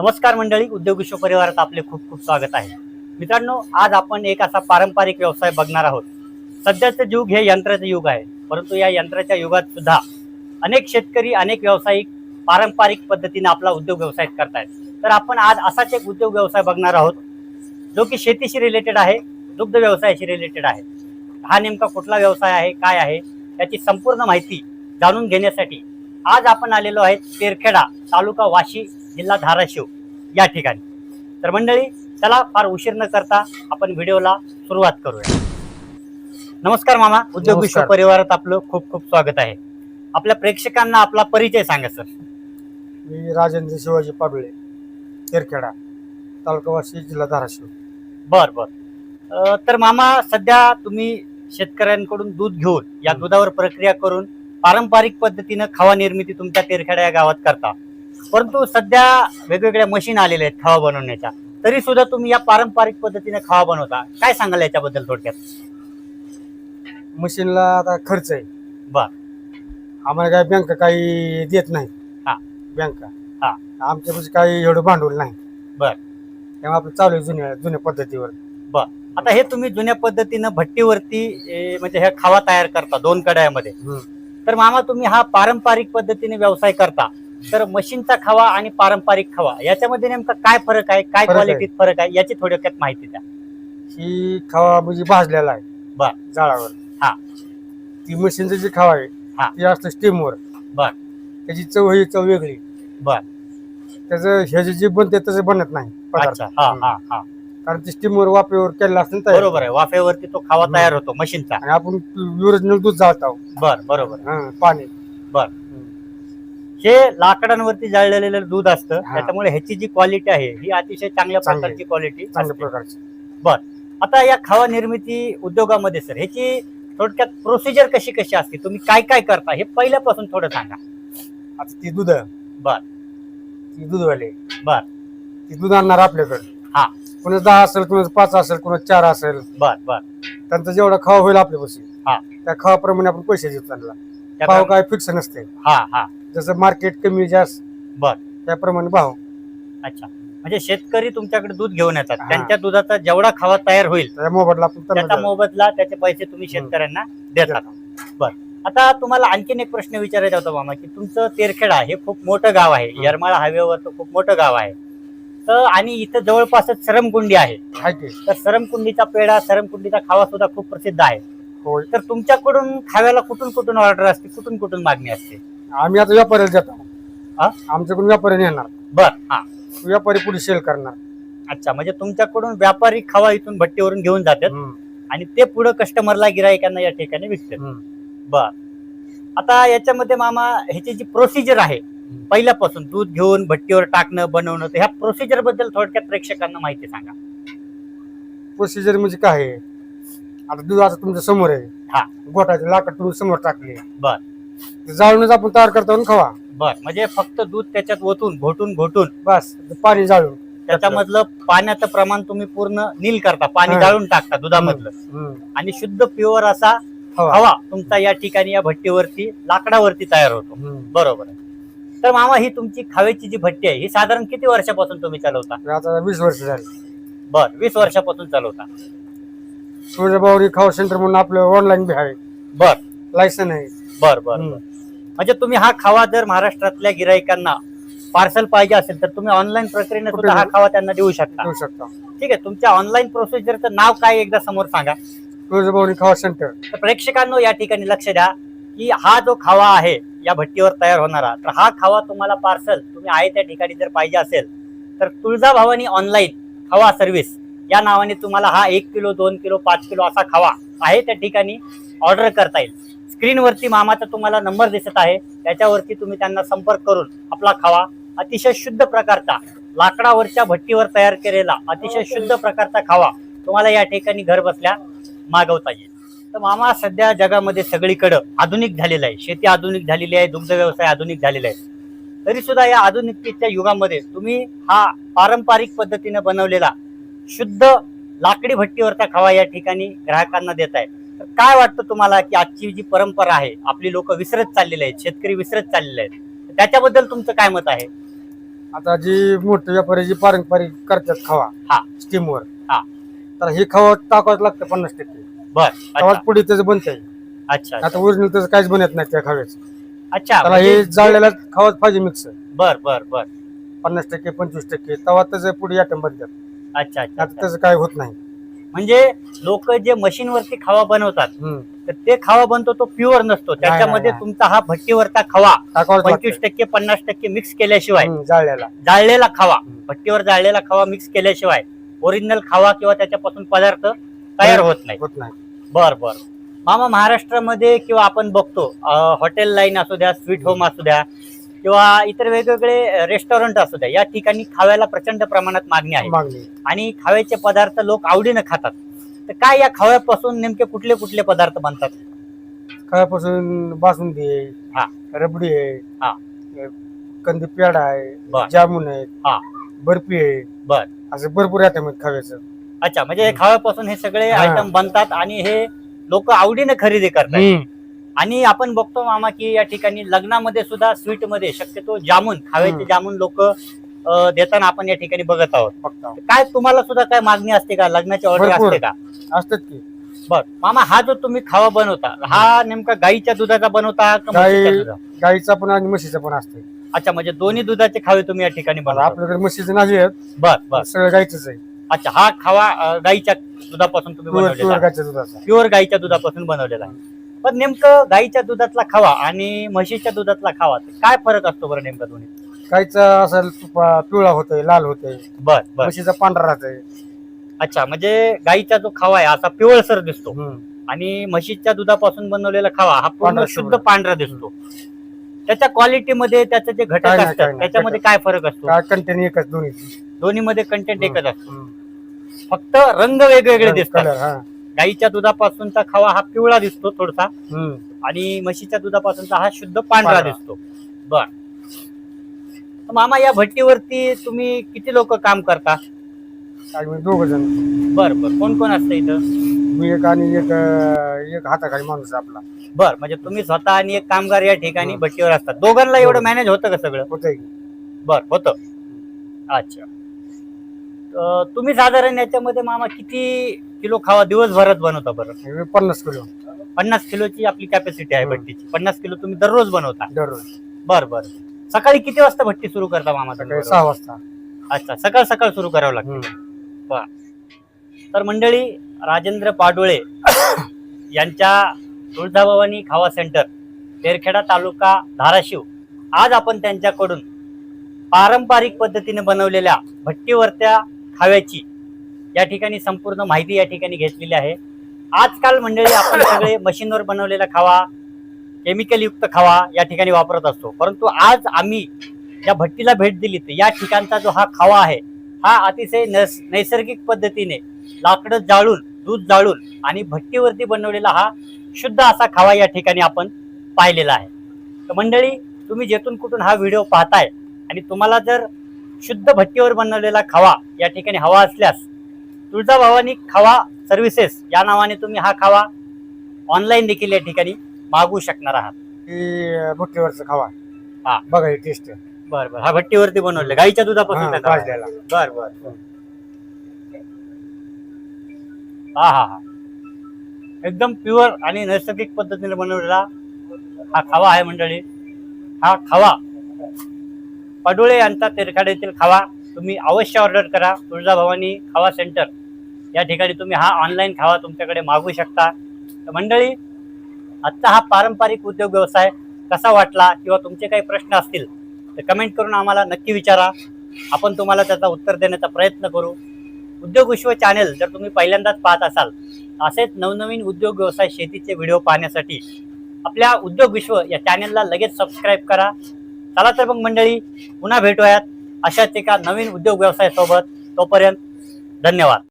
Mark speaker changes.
Speaker 1: नमस्कार मंडळी उद्योग विश्व परिवारात आपले खूप खूप स्वागत आहे. मित्रांनो आज आपण एक असा पारंपरिक व्यवसाय बघणार आहोत. सध्याचं युग हे यंत्राचं युग आहे. परंतु या यंत्राच्या युगात सुद्धा अनेक शेतकरी अनेक व्यावसायिक पारंपरिक पद्धतीने आपला उद्योग व्यवसाय करतायत. तर आपण आज असाच एक उद्योग व्यवसाय बघणार आहोत जो की शेतीशी रिलेटेड आहे दुग्ध व्यवसायाशी रिलेटेड आहे. हा नेमका कुठला व्यवसाय आहे काय आहे याची संपूर्ण माहिती जाणून घेण्यासाठी आज आपण आलेलो आहे तेरखेडा तालुका वाशी जिल्हा धाराशिव. या ठिकाणी. तर मंडळी चला फार उशीर न करता आपण व्हिडिओला सुरुवात करूया. नमस्कार मामा. उद्योग विश्व. परिवारात आपलं खूप खूप स्वागत आहे. आपल्या प्रेक्षकांना आपला परिचय सांगा सर.
Speaker 2: मी राजेंद्र शिवाजी पाडुळे तेरखेडा तालुका वाशी जिल्हा धाराशिव.
Speaker 1: बर बर. तर मामा सध्या तुम्ही शेतकऱ्यांकडून दूध घेऊन या. दुधावर प्रक्रिया करून पारंपरिक पद्धतीनं खवा निर्मिती तुमच्या तेरखेडा या गावात करता. परंतु सध्या वेगवेगळ्या मशीन आलेल्या आहेत खवा बनवण्याच्या. तरी सुद्धा तुम्ही या पारंपरिक पद्धतीने खवा बनवता. काय सांगाल याच्याबद्दल थोडक्यात?
Speaker 2: मशीनला आता खर्च आहे.
Speaker 1: बर.
Speaker 2: आम्हाला काय बँक काही देत नाही.
Speaker 1: हा.
Speaker 2: बँका
Speaker 1: हा.
Speaker 2: आमच्यापाशी काही एवढं भांडवल नाही.
Speaker 1: बर.
Speaker 2: त्यामुळे आपलं चालू आहे जुन्या जुन्या पद्धतीवर.
Speaker 1: आता हे तुम्ही जुन्या पद्धतीनं भट्टीवरती ए, म्हणजे ह्या खावा तयार करता दोन कड्यामध्ये. तर मामा तुम्ही हा पारंपरिक पद्धतीने व्यवसाय करता तर मशीनचा खवा आणि पारंपरिक खवा याच्यामध्ये नेमका काय फरक आहे काय
Speaker 2: फरक आहे.
Speaker 1: क्वालिटीत फरक आहे याची थोडक्यात माहिती द्या
Speaker 2: ही खावा म्हणजे भाजलेला आहे
Speaker 1: बर.
Speaker 2: जाळावर
Speaker 1: हा.
Speaker 2: ती मशीनचं जी खावा आहे
Speaker 1: हा.
Speaker 2: ती असतं स्टीमवर
Speaker 1: बर.
Speaker 2: त्याची चव ही चव वेगळी
Speaker 1: बर.
Speaker 2: त्याचं ह्याचे जे बनते तसं बनत नाही.
Speaker 1: अच्छा हा. हा हा
Speaker 2: कारण ते स्टीमवर वाफेवर केलेलं असतं ना तयार.
Speaker 1: बरोबर आहे वाफेवरती तो खावा. तयार होतो मशीनचा
Speaker 2: आणि आपण ओरिजिनल दूध जाळतो
Speaker 1: बर बरोबर.
Speaker 2: हं, पाणी
Speaker 1: बर.
Speaker 2: हं.
Speaker 1: हे लाकडांवरती जाळलेलं दूध असतं
Speaker 2: हा.
Speaker 1: त्याच्यामुळे ह्याची जी क्वालिटी आहे ही अतिशय चांगल्या
Speaker 2: चांगली.
Speaker 1: प्रकारची क्वालिटी
Speaker 2: चांगल्या प्रकारची
Speaker 1: आता या खावा निर्मिती उद्योगामध्ये सर ह्याची थोडक्यात प्रोसिजर कशी कशी असते तुम्ही काय काय करता हे पहिल्यापासून थोडं सांगा
Speaker 2: आता ती दूध
Speaker 1: बर.
Speaker 2: ती दूधवाले
Speaker 1: बर.
Speaker 2: ती दूध आणणार आपल्याकडे
Speaker 1: हा.
Speaker 2: कोणाचं दहा असेल कोणाचं पाच असेल कोणाचं चार असेल.
Speaker 1: बर बर.
Speaker 2: त्यांचा जेवढा खावा होईल आपल्यापाशी
Speaker 1: हा.
Speaker 2: त्या खावाप्रमाणे आपण पैसे देतो त्यांना.
Speaker 1: त्या
Speaker 2: भाव काय फिक्स नसते.
Speaker 1: हा हा.
Speaker 2: जसं मार्केट कमी जास्त
Speaker 1: बर.
Speaker 2: त्याप्रमाणे भाव.
Speaker 1: अच्छा. म्हणजे शेतकरी तुमच्याकडे दूध घेऊन येतात.
Speaker 2: हा.
Speaker 1: त्यांच्या दुधाचा जेवढा खावा तयार होईल
Speaker 2: त्या मोबदला आपण त्यांना
Speaker 1: त्याचा
Speaker 2: द्यावा.
Speaker 1: मोबदला त्याचे पैसे तुम्ही शेतकऱ्यांना देतात. बर. आता तुम्हाला आणखीन एक प्रश्न विचारायचा होता मामा की तुमचं तेरखेडा हे खूप मोठं गाव आहे. येरमाळा हायवेवरचं खूप मोठं गाव आहे. तर आणि इथं जवळपासच सरमकुंडी आहे.
Speaker 2: आहे की?
Speaker 1: तर सरमकुंडीचा पेढा सरमकुंडीचा खावा सुद्धा खूप प्रसिद्ध आहे.
Speaker 2: होय.
Speaker 1: तर तुमच्याकडून खाव्याला कुठून कुठून ऑर्डर असते? कुठून कुठून मागणी असते?
Speaker 2: आम्ही आता व्यापाऱ्याला
Speaker 1: हा?
Speaker 2: देतो आमच्याकडून व्यापाऱ्याने येणार.
Speaker 1: बर हा.
Speaker 2: व्यापारी पुढे सेल करणार.
Speaker 1: अच्छा म्हणजे तुमच्याकडून व्यापारी खावा इथून भट्टीवरून घेऊन जातात आणि ते पुढे कस्टमरला गिरायकांना या ठिकाणी विकतात. बर. आता याच्यामध्ये मामा ह्याची जी प्रोसिजर आहे पहिल्यापासून दूध घेऊन भट्टीवर टाकणं बनवणं ह्या प्रोसिजरबद्दल थोडक्यात प्रेक्षकांना माहिती सांगा.
Speaker 2: प्रोसिजर म्हणजे काय आहे? आता दूध आता तुमच्यासमोर
Speaker 1: हा.
Speaker 2: आहे गोठाचे लाकड तुम्ही समोर टाकले.
Speaker 1: बर.
Speaker 2: ते जाळूनच आपण तयार करतो आणि खावा.
Speaker 1: बर म्हणजे फक्त दूध त्याच्यात ओतून घोटून घोटून.
Speaker 2: बस ते पाणी जाळून.
Speaker 1: त्याच्यामधलं पाण्याचं प्रमाण तुम्ही पूर्ण नील करता पाणी
Speaker 2: हा.
Speaker 1: जाळून टाकता दुधामधलं.
Speaker 2: हं,
Speaker 1: आणि शुद्ध प्युअर असा
Speaker 2: खावा.
Speaker 1: हवा तुमचा या ठिकाणी या भट्टीवरती लाकडावरती तयार होतो.
Speaker 2: हं.
Speaker 1: बरोबर. आहे तर मामा ही तुमची खाव्याची जी भट्टी आहे ही साधारण किती वर्षापासून तुम्ही चालवता?
Speaker 2: आता वीस वर्ष झाली.
Speaker 1: बर वीस वर्षापासून चालवता.
Speaker 2: तुळजाभवानी खावा सेंटर म्हणून आपलं ऑनलाईन बी आहे.
Speaker 1: बर.
Speaker 2: लायसन आहे.
Speaker 1: बर बर. बर. म्हणजे तुम्ही हा खावा जर महाराष्ट्रातल्या गिराईकांना पार्सल पाहिजे असेल तर तुम्ही ऑनलाईन प्रक्रियेने सुद्धा हा? खावा त्यांना देऊ शकता.
Speaker 2: देऊ शकता.
Speaker 1: ठीक आहे तुमच्या ऑनलाईन प्रोसिजरचं नाव काय एकदा समोर सांगा.
Speaker 2: तुळजाभवानी खावा सेंटर
Speaker 1: तर प्रेक्षकांनो या ठिकाणी लक्ष द्या. की हा जो खावा आहे या भट्टीवर तयार होणारा तर हा खावा तुम्हाला पार्सल तुम्ही आहे त्या ठिकाणी जर पाहिजे असेल तर तुळजाभवानी ऑनलाईन खावा सर्व्हिस या नावाने तुम्हाला हा एक किलो दोन किलो पाच किलो असा खावा आहे त्या ठिकाणी ऑर्डर करता येईल. स्क्रीनवरती मामाचा तुम्हाला नंबर दिसत आहे त्याच्यावरती तुम्ही त्यांना संपर्क करून आपला खावा अतिशय शुद्ध प्रकारचा लाकडावरच्या भट्टीवर तयार केलेला अतिशय शुद्ध प्रकारचा खावा तुम्हाला या ठिकाणी घर बसल्या मागवता येईल. तर मामा सध्या जगामध्ये सगळीकडं आधुनिक झालेलं आहे. शेती आधुनिक झालेली आहे दुग्ध व्यवसाय आधुनिक झालेला आहे. तरी सुद्धा या आधुनिकतेच्या युगामध्ये तुम्ही हा पारंपरिक पद्धतीने बनवलेला शुद्ध लाकडी भट्टीवरचा खावा या ठिकाणी ग्राहकांना देत आहे. तर काय वाटतं तुम्हाला की आजची जी परंपरा आहे आपली लोक विसरत चाललेली आहेत शेतकरी विसरत चाललेले आहेत. त्याच्याबद्दल तुमचं काय मत आहे?
Speaker 2: आता जी मोठे व्यापारी जी पारंपरिक करतात खावा
Speaker 1: हा.
Speaker 2: स्टीमवर
Speaker 1: हा.
Speaker 2: तर हे खावा टाकावं लागतं पन्नास टक्के.
Speaker 1: बर
Speaker 2: तेव्हाच
Speaker 1: अच्छा
Speaker 2: पुढे त्याचं बनतंय
Speaker 1: अच्छा
Speaker 2: आता ओरिजिनल त्याचं काहीच बनत नाही त्या खाव्याचं
Speaker 1: अच्छा
Speaker 2: त्याला हे
Speaker 1: म्हणजे-
Speaker 2: जाळलेला खावाच पाहिजे मिक्स
Speaker 1: बर बर बर
Speaker 2: पन्नास टक्के पंचवीस टक्के तेव्हा त्याचं पुढे आयटम बनतात
Speaker 1: अच्छा अच्छा
Speaker 2: आता
Speaker 1: अच्छा.
Speaker 2: त्याचं काय होत नाही
Speaker 1: म्हणजे लोक जे मशीन वरती खावा बनवतात
Speaker 2: हम्म.
Speaker 1: तर ते खावा बनतो तो प्युअर नसतो त्याच्यामध्ये
Speaker 2: नाही.
Speaker 1: तुमचा हा भट्टीवरचा खावा
Speaker 2: टाकावंच
Speaker 1: पंचवीस
Speaker 2: लागतं.
Speaker 1: टक्के पन्नास टक्के मिक्स केल्याशिवाय
Speaker 2: हम्म, जाळलेला
Speaker 1: जाळलेला खावा
Speaker 2: हम्म.
Speaker 1: भट्टीवर जाळलेला खावा मिक्स केल्याशिवाय ओरिजिनल खावा किंवा त्याच्यापासून पदार्थ तयार होत नाही.
Speaker 2: होत नाही.
Speaker 1: बर बर. मामा महाराष्ट्रामध्ये किंवा आपण बघतो हॉटेल लाईन असू द्या स्वीट होम असू द्या किंवा इतर वेगवेगळे रेस्टॉरंट असू द्या या ठिकाणी खाव्याला प्रचंड प्रमाणात मागणी आहे.
Speaker 2: मागणी.
Speaker 1: आणि खाव्याचे पदार्थ लोक आवडीनं खातात. तर काय या खाव्यापासून नेमके कुठले कुठले पदार्थ बनतात?
Speaker 2: खायापासून बासुंदी आहे
Speaker 1: हा.
Speaker 2: रबडी आहे
Speaker 1: हा.
Speaker 2: कंदी पेढा
Speaker 1: बर.
Speaker 2: आहे जामुन आहे
Speaker 1: हा.
Speaker 2: बर्फी आहे.
Speaker 1: बर.
Speaker 2: असे भरपूर आयटम आहेत खाव्याचं.
Speaker 1: अच्छा म्हणजे हे खाव्यापासून हे सगळे
Speaker 2: हा.
Speaker 1: आयटम बनतात आणि हे लोक आवडीने खरेदी करतात. आणि आपण बघतो मामा की या ठिकाणी लग्नामध्ये सुद्धा स्वीटमध्ये शक्यतो जामून खाव्याचे
Speaker 2: हम्म.
Speaker 1: जामून लोक देताना आपण या ठिकाणी बघत आहोत.
Speaker 2: फक्त
Speaker 1: काय तुम्हाला सुद्धा काय मागणी असते का? लग्नाची ऑर्डर
Speaker 2: भरपूर.
Speaker 1: असते का?
Speaker 2: असतात की.
Speaker 1: बर मामा हा जो तुम्ही खावा बनवता हा नेमका गाईच्या दुधाचा बनवता का म्हशीच्या
Speaker 2: गाई
Speaker 1: दुधा
Speaker 2: गाईचा पण आणि म्हशीचा पण असते.
Speaker 1: अच्छा म्हणजे दोन्ही दुधाचे खावे तुम्ही या ठिकाणी बनवता.
Speaker 2: आपल्याकडे म्हशीचं नाही आहेत.
Speaker 1: बर बर.
Speaker 2: सगळं गाईचंच आहे.
Speaker 1: अच्छा हा खावा गाईच्या दुधापासून तुम्ही
Speaker 2: प्युअर
Speaker 1: बनवलेला
Speaker 2: प्युअर
Speaker 1: आहे.
Speaker 2: गाईच्या दुधाचा.
Speaker 1: प्युअर गाईच्या दुधापासून बनवलेला आहे. पण नेमकं गाईच्या दुधातला खावा आणि म्हशीच्या दुधातला खावा काय फरक असतो बरं नेमका दोन्ही?
Speaker 2: गाईचा असेल तुपा- पिवळा होतोय लाल होतोय.
Speaker 1: बर बर.
Speaker 2: म्हशीचा पांढरा राहतोय.
Speaker 1: अच्छा म्हणजे गाईचा जो खावा आहे असा पिवळसर दिसतो.
Speaker 2: हम्म.
Speaker 1: आणि म्हशीच्या दुधापासून बनवलेला खावा हा पूर्ण
Speaker 2: पांढरा
Speaker 1: शुद्ध. पांढरा दिसतो. त्याच्या क्वालिटीमध्ये त्याचे जे घटक
Speaker 2: काय नाही,
Speaker 1: असतात
Speaker 2: नाही.
Speaker 1: त्याच्यामध्ये काय फरक असतो?
Speaker 2: काय कंटेन एकच दोन्ही
Speaker 1: दोन्ही मध्ये कंटेंट एकच असतो. फक्त रंग वेगवेगळे दिसतात. गाईच्या दुधापासूनचा खावा हा पिवळा दिसतो थोडासा. आणि म्हशीच्या दुधापासूनचा हा शुद्ध पांढरा. दिसतो. बर. मामा या भट्टीवरती तुम्ही किती लोक काम करता?
Speaker 2: दोघ जण.
Speaker 1: बर बर. कोण कोण असतं इथं?
Speaker 2: मी एक आणि एक एक हाताखाली माणूस आपला.
Speaker 1: बर म्हणजे तुम्ही स्वतः आणि एक कामगार या ठिकाणी. भट्टीवर असतात. दोघांना एवढं. मॅनेज होतं का सगळं?
Speaker 2: होतंय
Speaker 1: बर होतं. अच्छा. अं, तुम्ही साधारण याच्यामध्ये मामा किती किलो खावा दिवसभरात बनवता बरं?
Speaker 2: हे पन्नास किलो
Speaker 1: पन्नास किलोची आपली कॅपॅसिटी आहे. भट्टीची. पन्नास किलो तुम्ही दररोज बनवता?
Speaker 2: दररोज.
Speaker 1: बर बर. सकाळी किती वाजता भट्टी सुरू करता मामा तुम्ही?
Speaker 2: सकाळी
Speaker 1: बरोबर?
Speaker 2: सहा वाजता.
Speaker 1: अच्छा सकाळ सकाळ सुरू करावं लागतं.
Speaker 2: हम्म.
Speaker 1: तर मंडळी राजेंद्र पाडोळे यांच्या तुळजाभवानी खावा सेंटर तेरखेडा तालुका धाराशिव. आज आपण त्यांच्याकडून पारंपरिक पद्धतीने बनवलेल्या भट्टीवरत्या खाव्याची या ठिकाणी संपूर्ण माहिती या ठिकाणी घेतलेली आहे. आजकाल मंडळी आपण सगळे मशीनवर बनवलेला खावा केमिकल युक्त खावा या ठिकाणी वापरत असतो. परंतु आज आम्ही या भट्टीला भेट दिली तर या ठिकाणचा जो हा खावा आहे हा अतिशय नैस नैसर्गिक पद्धतीने लाकडं जाळून दूध जाळून आणि भट्टीवरती बनवलेला हा शुद्ध असा खावा या ठिकाणी आपण पाहिलेला आहे. तर मंडळी तुम्ही जेथून कुठून हा व्हिडिओ पाहताय आणि तुम्हाला जर शुद्ध भट्टीवर बनवलेला खावा या ठिकाणी हवा असल्यास तुळजाभवानी खावा सर्व्हिसेस या नावाने तुम्ही हा खावा ऑनलाईन देखील या ठिकाणी मागवू शकणार आहात.
Speaker 2: ही भुट्टीवरचा खावा.
Speaker 1: हा.
Speaker 2: बघा ही टेस्ट
Speaker 1: बर बर. हा भट्टीवरती बनवले गाईच्या दुधापासून
Speaker 2: हा,
Speaker 1: त्याचा.
Speaker 2: भाजलेला.
Speaker 1: बर बर. हा हा हा. एकदम प्युअर आणि नैसर्गिक पद्धतीने बनवलेला हा खावा आहे मंडळी. हा खावा पडोळे यांचा तेरखाड्यातील येथील खावा तुम्ही अवश्य ऑर्डर करा. तुळजाभवानी खावा सेंटर. या ठिकाणी तुम्ही हा ऑनलाईन खावा तुमच्याकडे मागवू शकता. तर मंडळी आजचा हा पारंपरिक उद्योग व्यवसाय कसा वाटला किंवा तुमचे काही प्रश्न असतील तर कमेंट करून आम्हाला नक्की विचारा. आपण तुम्हाला त्याचा उत्तर देण्याचा प्रयत्न करू. उद्योग विश्व चॅनेल जर तुम्ही पहिल्यांदाच पाहत असाल असेच नवनवीन उद्योग व्यवसाय शेतीचे व्हिडिओ पाहण्यासाठी आपल्या उद्योग विश्व या चॅनेलला लगेच सबस्क्राईब करा. चला तर मग मंडळी पुन्हा भेटूयात अशाच एका नवीन उद्योग व्यवसायासोबत. तोपर्यंत धन्यवाद.